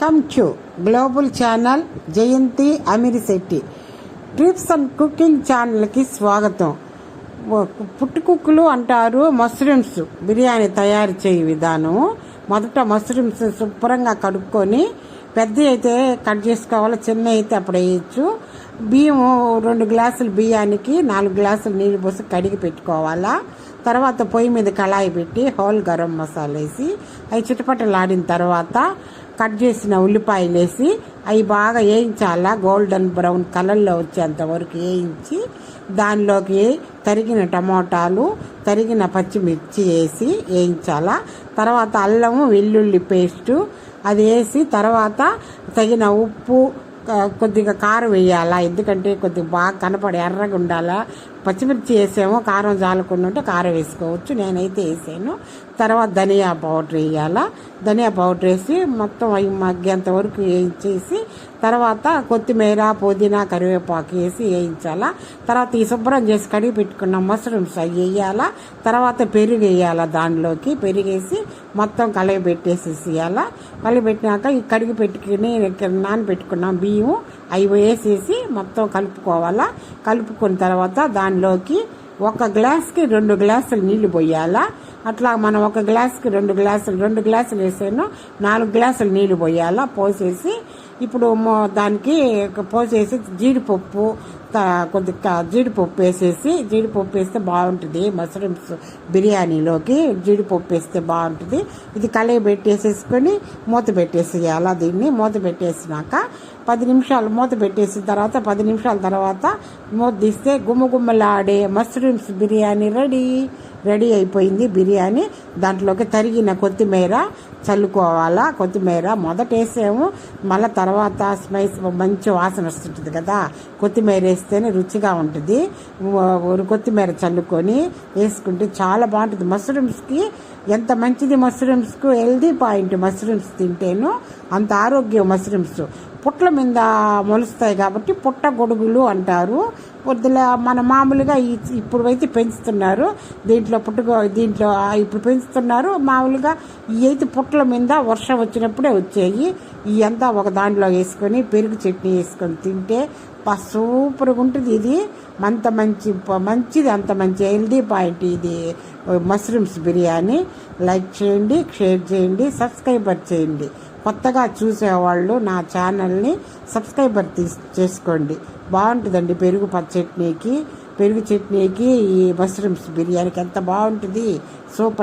Welcome to global channel Jayanthi Amirisetty trips and cooking ఛానల్కి స్వాగతం. పుట్టుకుక్కులు అంటారు మష్రూమ్స్. బిర్యానీ తయారు చేయ విధానం. మొదట మష్రూమ్స్ శుభ్రంగా కడుక్కొని పెద్ద అయితే కట్ చేసుకోవాలి చిన్న అయితే అప్పుడు వేయచ్చు. బియ్యం రెండు గ్లాసులు బియ్యానికి నాలుగు గ్లాసులు నీళ్ళు పోసి కడిగి పెట్టుకోవాలా. తర్వాత పొయ్యి మీద కళాయి పెట్టి హోల్ గరం మసాలా వేసి అవి చిటపటలాడిన తర్వాత కట్ చేసిన ఉల్లిపాయలు వేసి అవి బాగా వేయించాలా? గోల్డెన్ బ్రౌన్ కలర్లో వచ్చేంత వరకు వేయించి దానిలోకి తరిగిన టమోటాలు తరిగిన పచ్చిమిర్చి వేసి వేయించాలా? తర్వాత అల్లము వెల్లుల్లి పేస్టు అది వేసి తర్వాత తగిన ఉప్పు కొద్దిగా కారం వేయాలా? ఎందుకంటే కొద్దిగా బాగా కనపడి ఎర్రగా ఉండాలా? పచ్చిమిర్చి వేసాము కారం జాలకుండా ఉంటే కారం వేసుకోవచ్చు నేనైతే వేసాను. తర్వాత ధనియా పౌడర్ వేయాలా? ధనియా పౌడర్ వేసి మొత్తం అవి మగ్గేంత వరకు వేయించేసి తర్వాత కొత్తిమీర పుదీనా కరివేపాకు వేసి వేయించాలా? తర్వాత ఈ శుభ్రం చేసి కడిగి పెట్టుకున్న మష్రూమ్స్ అవి వేయాలా? తర్వాత పెరుగు వేయాలా దానిలోకి? పెరిగేసి మొత్తం కలయి పెట్టేసేసేయాలా? కలిగి పెట్టినాక ఈ కడిగి పెట్టుకుని నానబెట్టుకున్నాం బియ్యం అవి వేసేసి మొత్తం కలుపుకోవాలా? కలుపుకున్న తర్వాత పాత్రలోకి ఒక గ్లాస్కి రెండు గ్లాసులు నీళ్ళు పోయాలా? అట్లా మనం ఒక గ్లాస్కి రెండు గ్లాసులు రెండు గ్లాసులు వేసాను నాలుగు గ్లాసులు నీళ్ళు పోయాలా పోసేసి ఇప్పుడు దానికి పోసేసి జీడిపప్పు కొద్దిగా జీడిపప్పు వేసేసి జీడిపప్పు వేస్తే బాగుంటుంది మష్రూమ్స్ బిర్యానీలోకి జీడిపప్పు వేస్తే బాగుంటుంది. ఇది కలయి పెట్టేసేసుకొని మూత పెట్టేసేయాలా దీన్ని మూత పెట్టేసినాక పది నిమిషాలు మూత పెట్టేసిన తర్వాత పది నిమిషాల తర్వాత మూత తీస్తే గుమ్మగుమ్మలాడే మష్రూమ్స్ బిర్యానీ రెడీ. రెడీ అయిపోయింది బిర్యానీ. దాంట్లోకి తరిగిన కొత్తిమీర చల్లుకోవాలా? కొత్తిమీర మొదట వేసాము. మళ్ళీ తర్వాత స్పైస్ మంచి వాసన వస్తుంటుంది కదా. కొత్తిమీర వేస్తేనే రుచిగా ఉంటుంది. కొత్తిమీర చల్లుకొని వేసుకుంటే చాలా బాగుంటుంది. మష్రూమ్స్కి ఎంత మంచిది మష్రూమ్స్కు? హెల్దీ పాయింట్ మష్రూమ్స్ తింటేను అంత ఆరోగ్యం మష్రూమ్స్. పుట్ల మీద మొలుస్తాయి కాబట్టి పుట్ట గొడుగులు అంటారు. పొద్దుల మన మామూలుగా ఇప్పుడు అయితే పెంచుతున్నారు. దీంట్లో పుట్టుక దీంట్లో ఇప్పుడు పెంచుతున్నారు. మామూలుగా ఈ అయితే పుట్ల మీద వర్షం వచ్చినప్పుడే వచ్చాయి. ఈ అంతా ఒక దాంట్లో వేసుకొని పెరుగు చట్నీ వేసుకొని తింటే సూపర్గా ఉంటుంది ఇది. అంత మంచి మంచిది అంత మంచి. హెల్దీ పాయింట్ ఇది. మష్రూమ్స్ బిర్యానీ. లైక్ చేయండి షేర్ చేయండి సబ్స్క్రైబర్ చేయండి. కొత్తగా చూసేవాళ్ళు నా ఛానల్ని సబ్స్క్రైబర్ తీ చేసుకోండి. బాగుంటుందండి పెరుగు పచ్చట్నీకి పెరుగు చట్నీకి ఈ మష్రూమ్స్ బిర్యానీకి ఎంత బాగుంటుంది. సూపర్